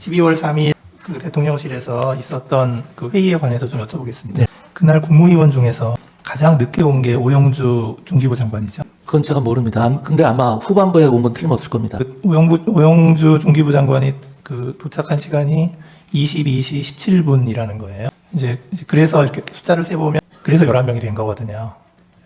12월 3일 그 대통령실에서 있었던 그 회의에 관해서 좀 여쭤보겠습니다. 그날 국무위원 중에서 가장 늦게 온 게 오영주 중기부 장관이죠. 그건 제가 모릅니다. 암- 근데 아마 후반부에 온 건 틀림없을 겁니다. 그 오영부, 오영주 중기부 장관이 그 도착한 시간이 22시 17분이라는 거예요. 이제 그래서 이렇게 숫자를 세보면 그래서 11명이 된 거거든요.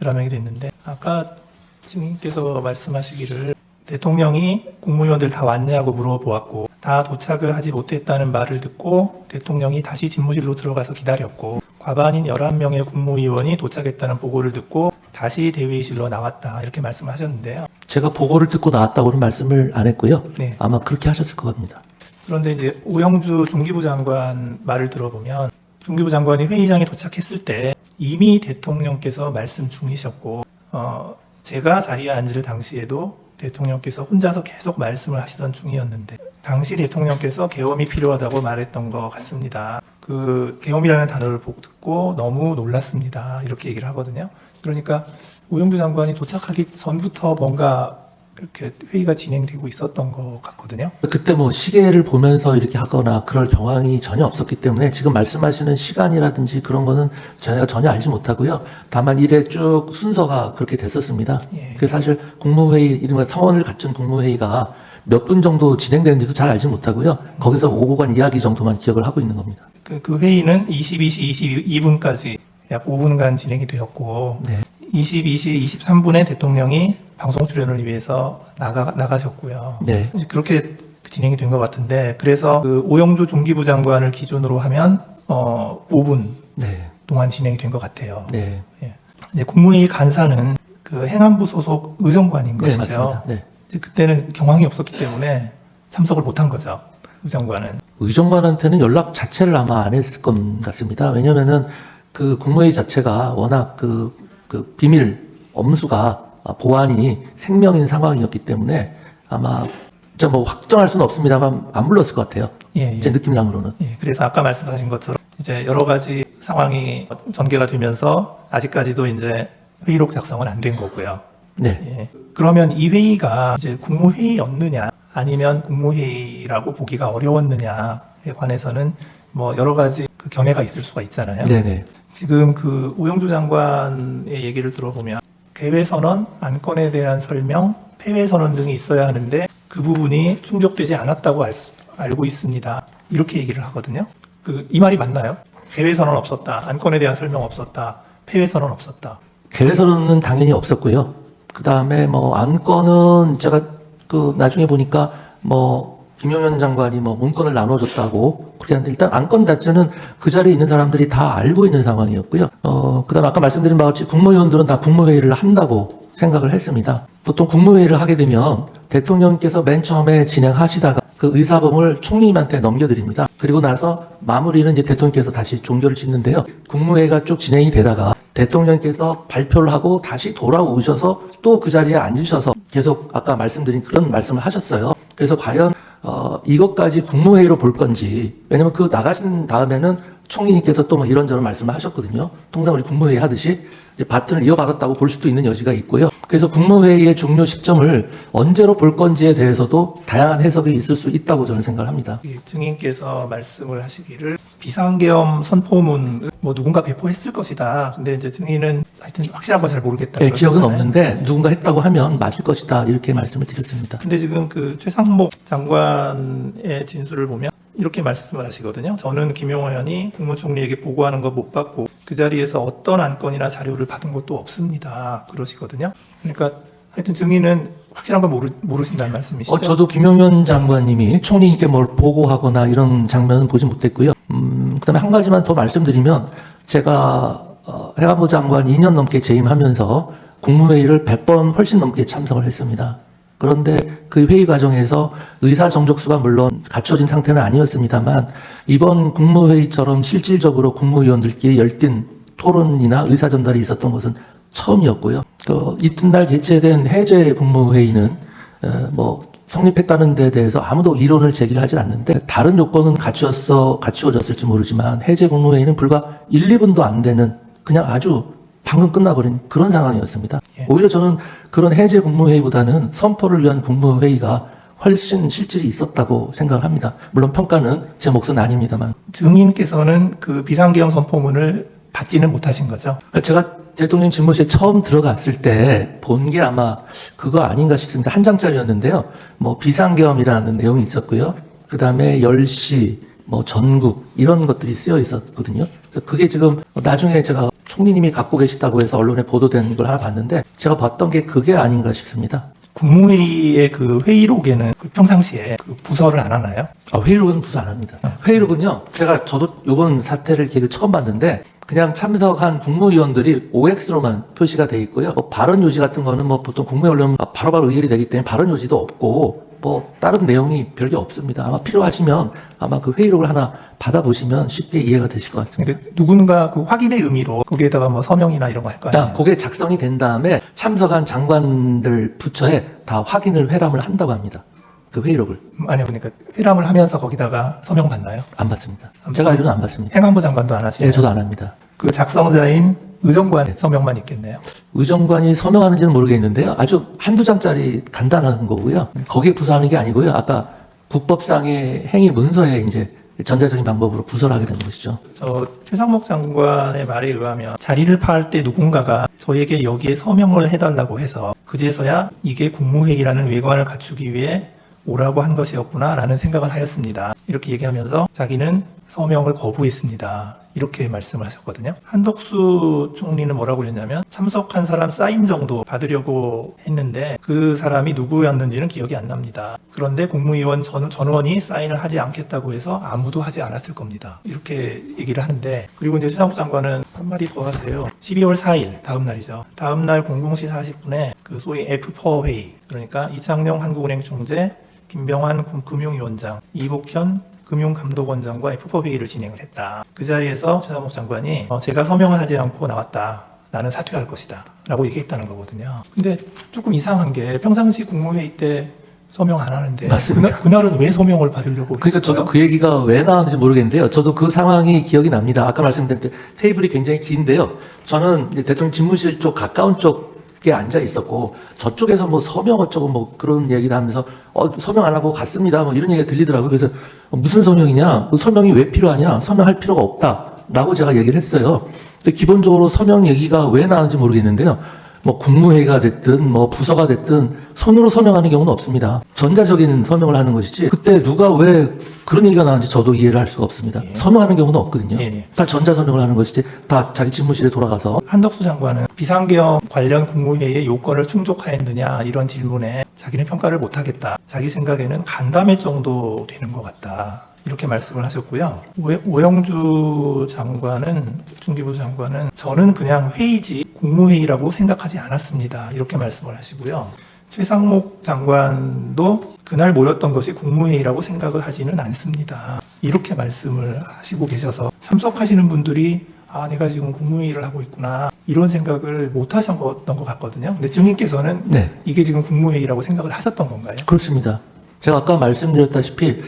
11명이 됐는데 아까 증인께서 말씀하시기를 대통령이 국무위원들 다 왔냐고 물어보았고 다 도착을 하지 못했다는 말을 듣고 대통령이 다시 집무실로 들어가서 기다렸고 과반인 11명의 국무위원이 도착했다는 보고를 듣고 다시 대회의실로 나왔다 이렇게 말씀하셨는데요. 제가 보고를 듣고 나왔다고는 말씀을 안 했고요. 네. 아마 그렇게 하셨을 것 같습니다. 그런데 이제 오영주 중기부 장관 말을 들어보면 중기부 장관이 회의장에 도착했을 때 이미 대통령께서 말씀 중이셨고 어 제가 자리에 앉을 당시에도 대통령께서 혼자서 계속 말씀을 하시던 중이었는데 당시 대통령께서 계엄이 필요하다고 말했던 것 같습니다. 그 계엄이라는 단어를 듣고 너무 놀랐습니다. 이렇게 얘기를 하거든요. 그러니까 오영주 장관이 도착하기 전부터 뭔가 이렇게 회의가 진행되고 있었던 것 같거든요. 그때 뭐 시계를 보면서 이렇게 하거나 그럴 정황이 전혀 없었기 때문에 지금 말씀하시는 시간이라든지 그런 거는 제가 전혀 알지 못하고요. 다만 일에 쭉 순서가 그렇게 됐었습니다. 예. 그 사실 국무회의, 이른바 성원을 갖춘 국무회의가 몇 분 정도 진행되는지도 잘 알지 못하고요. 거기서 오고 간 이야기 정도만 기억을 하고 있는 겁니다. 그, 그 회의는 22시 22분까지 약 5분간 진행이 되었고 네. 22시 23분에 대통령이 방송 출연을 위해서 나가 나가셨고요. 네. 그렇게 진행이 된 것 같은데 그래서 그 오영주 중기부 장관을 기준으로 하면 어 5분 네. 동안 진행이 된 것 같아요. 네. 예. 이제 국무회의 간사는 그 행안부 소속 의정관인 네, 것이죠. 맞습니다. 네. 그때는 경황이 없었기 때문에 참석을 못한 거죠. 의정관은. 의정관한테는 연락 자체를 아마 안 했을 것 같습니다. 왜냐면은 그 국무회의 자체가 워낙 그, 그 비밀 엄수가 보안이 생명인 상황이었기 때문에 아마 진짜 뭐 확정할 수는 없습니다만 안 불렀을 것 같아요. 예, 예. 제 느낌상으로는. 예, 그래서 아까 말씀하신 것처럼 이제 여러 가지 상황이 전개가 되면서 아직까지도 이제 회의록 작성은 안 된 거고요. 네. 예. 그러면 이 회의가 이제 국무회의였느냐 아니면 국무회의라고 보기가 어려웠느냐에 관해서는 뭐 여러 가지 그 견해가 있을 수가 있잖아요. 네네. 지금 그 오영주 장관의 얘기를 들어보면 개회 선언, 안건에 대한 설명, 폐회 선언 등이 있어야 하는데 그 부분이 충족되지 않았다고 알 수- 알고 있습니다. 이렇게 얘기를 하거든요. 그 이 말이 맞나요? 개회 선언 없었다, 안건에 대한 설명 없었다, 폐회 선언 없었다. 개회선언은 당연히 없었고요. 그 다음에 뭐 안건은 제가 그 나중에 보니까 뭐 김용현 장관이 뭐 문건을 나눠줬다고 그렇게 하는데 일단 안건 자체는 그 자리에 있는 사람들이 다 알고 있는 상황이었고요. 어, 그 다음에 아까 말씀드린 바와 같이 국무위원들은 다 국무회의를 한다고 생각을 했습니다. 보통 국무회의를 하게 되면 대통령께서 맨 처음에 진행하시다가 그 의사봉을 총리님한테 넘겨드립니다. 그리고 나서 마무리는 이제 대통령께서 다시 종결을 짓는데요. 국무회의가 쭉 진행이 되다가 대통령께서 발표를 하고 다시 돌아오셔서 또 그 자리에 앉으셔서 계속 아까 말씀드린 그런 말씀을 하셨어요. 그래서 과연 어, 이것까지 국무회의로 볼 건지 왜냐면 그 나가신 다음에는 총리님께서 또 뭐 이런저런 말씀을 하셨거든요. 통상 우리 국무회의 하듯이 이제 바튼을 이어받았다고 볼 수도 있는 여지가 있고요. 그래서 국무회의의 종료 시점을 언제로 볼 건지에 대해서도 다양한 해석이 있을 수 있다고 저는 생각을 합니다. 이 증인께서 말씀을 하시기를 비상계엄 선포문 뭐 누군가 배포했을 것이다. 근데 이제 증인은 하여튼 확실한 거 잘 모르겠다. 네, 기억은. 없는데 누군가 했다고 하면 맞을 것이다 이렇게 말씀을 드렸습니다. 근데 지금 그 최상목 장관의 진술을 보면 이렇게 말씀을 하시거든요. 저는 김용호 의원이 국무총리에게 보고하는 거 못 받고 그 자리에서 어떤 안건이나 자료를 받은 것도 없습니다. 그러시거든요. 그러니까 하여튼 증인은 확실한 거 모르, 모르신다는 말씀이시죠? 어, 저도 김용현 장관님이 총리님께 뭘 보고하거나 이런 장면은 보지 못했고요. 음, 그 다음에 한 가지만 더 말씀드리면 제가 어, 해관부 장관 2년 넘게 재임하면서 국무회의를 100번 훨씬 넘게 참석을 했습니다. 그런데 그 회의 과정에서 의사 정족수가 물론 갖춰진 상태는 아니었습니다만 이번 국무회의처럼 실질적으로 국무위원들끼리 열띤 토론이나 의사 전달이 있었던 것은 처음이었고요. 그 이튿날 개최된 해제 국무회의는 어, 뭐 성립했다는 데 대해서 아무도 이론을 제기를 하진 않는데 다른 요건은 갖추었어 갖추어졌을지 모르지만 해제 국무회의는 불과 1, 2분도 안 되는 그냥 아주 방금 끝나버린 그런 상황이었습니다. 오히려 저는 그런 해제 국무회의보다는 선포를 위한 국무회의가 훨씬 실질이 있었다고 생각을 합니다. 물론 평가는 제 몫은 아닙니다만. 증인께서는 그 비상계엄 선포문을 받지는 못하신 거죠. 그러니까 제가 대통령 집무실에 처음 들어갔을 때 본 게 아마 그거 아닌가 싶습니다. 한 장짜리였는데요. 뭐 비상계엄이라는 내용이 있었고요. 그 다음에 10시, 뭐 전국 이런 것들이 쓰여 있었거든요. 그게 지금 나중에 제가 총리님이 갖고 계시다고 해서 언론에 보도된 걸 하나 봤는데 제가 봤던 게 그게 아닌가 싶습니다. 국무회의의 그 회의록에는 그 평상시에 그 부서를 안 하나요? 아, 회의록은 부서 안 합니다. 회의록은요, 제가 저도 요번 사태를 계획 처음 봤는데, 그냥 참석한 국무위원들이 OX로만 표시가 돼 있고요. 뭐 발언 요지 같은 거는 뭐 보통 국무회 올리면 바로바로 의결이 되기 때문에 발언 요지도 없고, 뭐 다른 내용이 별게 없습니다. 아마 필요하시면 아마 그 회의록을 하나 받아보시면 쉽게 이해가 되실 것 같습니다. 그러니까 누군가 그 확인의 의미로 거기에다가 뭐 서명이나 이런 거할거 자, 아니에요? 그게 작성이 된 다음에 참석한 장관들 부처에 다 확인을 회람을 한다고 합니다. 그 회의록을. 아니요, 그러니까 회람을 하면서 거기다가 서명 받나요? 안 받습니다. 제가 알기로는 안 받습니다. 행안부 장관도 안 하시네요. 네, 저도 안 합니다. 그 작성자인 의정관 서명만 있겠네요. 의정관이 서명하는지는 모르겠는데요. 아주 한두 장짜리 간단한 거고요. 거기에 부서하는 게 아니고요. 아까 국법상의 행위 문서에 이제 전자적인 방법으로 부서를 하게 되는 것이죠. 저 최상목 장관의 말에 의하면 자리를 파할 때 누군가가 저에게 여기에 서명을 해달라고 해서 그제서야 이게 국무회의라는 외관을 갖추기 위해 오라고 한 것이었구나라는 생각을 하였습니다. 이렇게 얘기하면서 자기는 서명을 거부했습니다. 이렇게 말씀을 하셨거든요. 한덕수 총리는 뭐라고 그랬냐면 참석한 사람 사인 정도 받으려고 했는데 그 사람이 누구였는지는 기억이 안 납니다. 그런데 국무위원 전, 전원이 사인을 하지 않겠다고 해서 아무도 하지 않았을 겁니다. 이렇게 얘기를 하는데 그리고 이제 최상욱 장관은 한마디 더 하세요. 12월 4일 다음 날이죠. 다음 날 00시 40분에 그 소위 F4 회의 그러니까 이창용 한국은행 총재 김병환 금- 금융위원장, 이복현 금융감독원장과 F4 회의를 진행을 했다. 그 자리에서 최상목 장관이 어, 제가 서명을 하지 않고 나왔다. 나는 사퇴할 것이다. 라고 얘기했다는 거거든요. 근데 조금 이상한 게 평상시 국무회의 때 서명 안 하는데 맞습니다. 그날, 그날은 왜 서명을 받으려고 그러니까 저도 했을까요? 그 얘기가 왜 나왔는지 모르겠는데요. 저도 그 상황이 기억이 납니다. 아까 말씀드린 때 테이블이 굉장히 긴데요. 저는 대통령 집무실 쪽 가까운 쪽 에 앉아 있었고 저쪽에서 뭐 서명 어쩌고 뭐 그런 얘기를 하면서 어, 서명 안 하고 갔습니다. 뭐 이런 얘기가 들리더라고요. 그래서 어, 무슨 서명이냐? 그 서명이 왜 필요하냐? 서명할 필요가 없다. 라고 제가 얘기를 했어요. 근데 기본적으로 서명 얘기가 왜 나왔는지 모르겠는데요. 뭐 국무회의가 됐든 뭐 부서가 됐든 손으로 서명하는 경우는 없습니다. 전자적인 서명을 하는 것이지 그때 누가 왜 그런 얘기가 나왔는지 저도 이해를 할 수가 없습니다. 서명하는 경우는 없거든요. 예, 예. 다 전자 서명을 하는 것이지 다 자기 집무실에 돌아가서 한덕수 장관은 비상계엄 관련 국무회의의 요건을 충족하였느냐 이런 질문에 자기는 평가를 못하겠다. 자기 생각에는 간담회 정도 되는 것 같다. 이렇게 말씀을 하셨고요. 오- 오영주 장관은 중기부 장관은 저는 그냥 회의지 국무회의라고 생각하지 않았습니다. 이렇게 말씀을 하시고요. 최상목 장관도 그날 모였던 것이 국무회의라고 생각을 하지는 않습니다. 이렇게 말씀을 하시고 계셔서 참석하시는 분들이 아, 내가 지금 국무회의를 하고 있구나. 이런 생각을 못 하셨던 것 같거든요. 근데 증인께서는 네 이게 지금 국무회의라고 생각을 하셨던 건가요? 그렇습니다. 제가 아까 말씀드렸다시피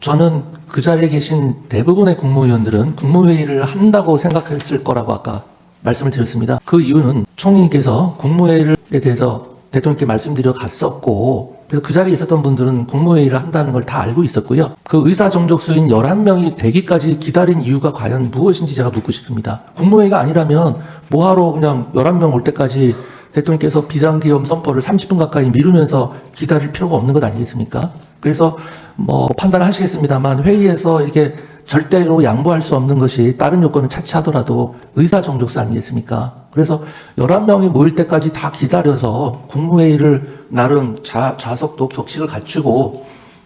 저는 그 자리에 계신 대부분의 국무위원들은 국무회의를 한다고 생각했을 거라고 아까 말씀을 드렸습니다. 그 이유는 총리께서 국무회의에 대해서 대통령께 말씀드려 갔었고 그래서 그 자리에 있었던 분들은 국무회의를 한다는 걸 다 알고 있었고요. 그 의사 정족수인 11명이 되기까지 기다린 이유가 과연 무엇인지 제가 묻고 싶습니다. 국무회의가 아니라면 뭐하러 그냥 11명 올 때까지 대통령께서 비상기업 선포를 30분 가까이 미루면서 기다릴 필요가 없는 것 아니겠습니까? 그래서 뭐 판단을 하시겠습니다만 회의에서 이렇게 절대로 양보할 수 없는 것이 다른 요건을 차치하더라도 의사 정족수 아니겠습니까? 그래서 11명이 모일 때까지 다 기다려서 국무회의를 나름 좌, 좌석도 격식을 갖추고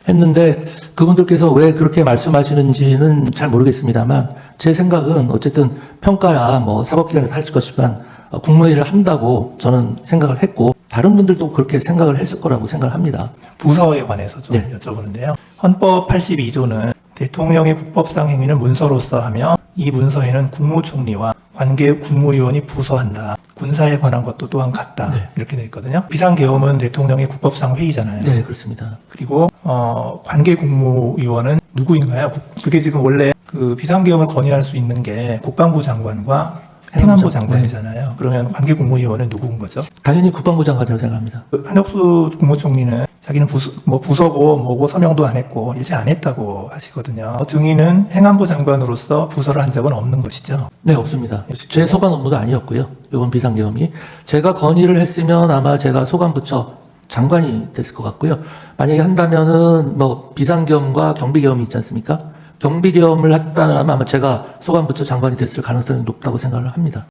했는데 그분들께서 왜 그렇게 말씀하시는지는 잘 모르겠습니다만 제 생각은 어쨌든 평가야 뭐 사법기관에서 할 것이지만 어, 국무회의를 한다고 저는 생각을 했고 다른 분들도 그렇게 생각을 했을 거라고 생각을 합니다. 부서에 관해서 좀 네. 여쭤보는데요. 헌법 82조는 대통령의 국법상 행위는 문서로서 하며 이 문서에는 국무총리와 관계 국무위원이 부서한다. 군사에 관한 것도 또한 같다. 네. 이렇게 되어 있거든요. 비상계엄은 대통령의 국법상 회의잖아요. 네, 그렇습니다. 그리고 어, 관계 국무위원은 누구인가요? 국- 그게 지금 원래 그 비상계엄을 건의할 수 있는 게 국방부 장관과 행안부 장관이잖아요. 그러면 관계 국무위원은 누구인 거죠? 당연히 국방부 장관이라고 생각합니다. 그 한덕수 국무총리는 자기는 부서, 뭐 부서고 뭐고 서명도 안 했고 일체 안 했다고 하시거든요. 증인은 행안부 장관으로서 부서를 한 적은 없는 것이죠. 네, 없습니다. 제 소관 업무도 아니었고요. 이번 비상계엄이. 제가 건의를 했으면 아마 제가 소관부처 장관이 됐을 것 같고요. 만약에 한다면은 뭐 비상계엄과 경비계엄이 있지 않습니까? 경비계엄을 했다면 아마 제가 소관부처 장관이 됐을 가능성이 높다고 생각을 합니다.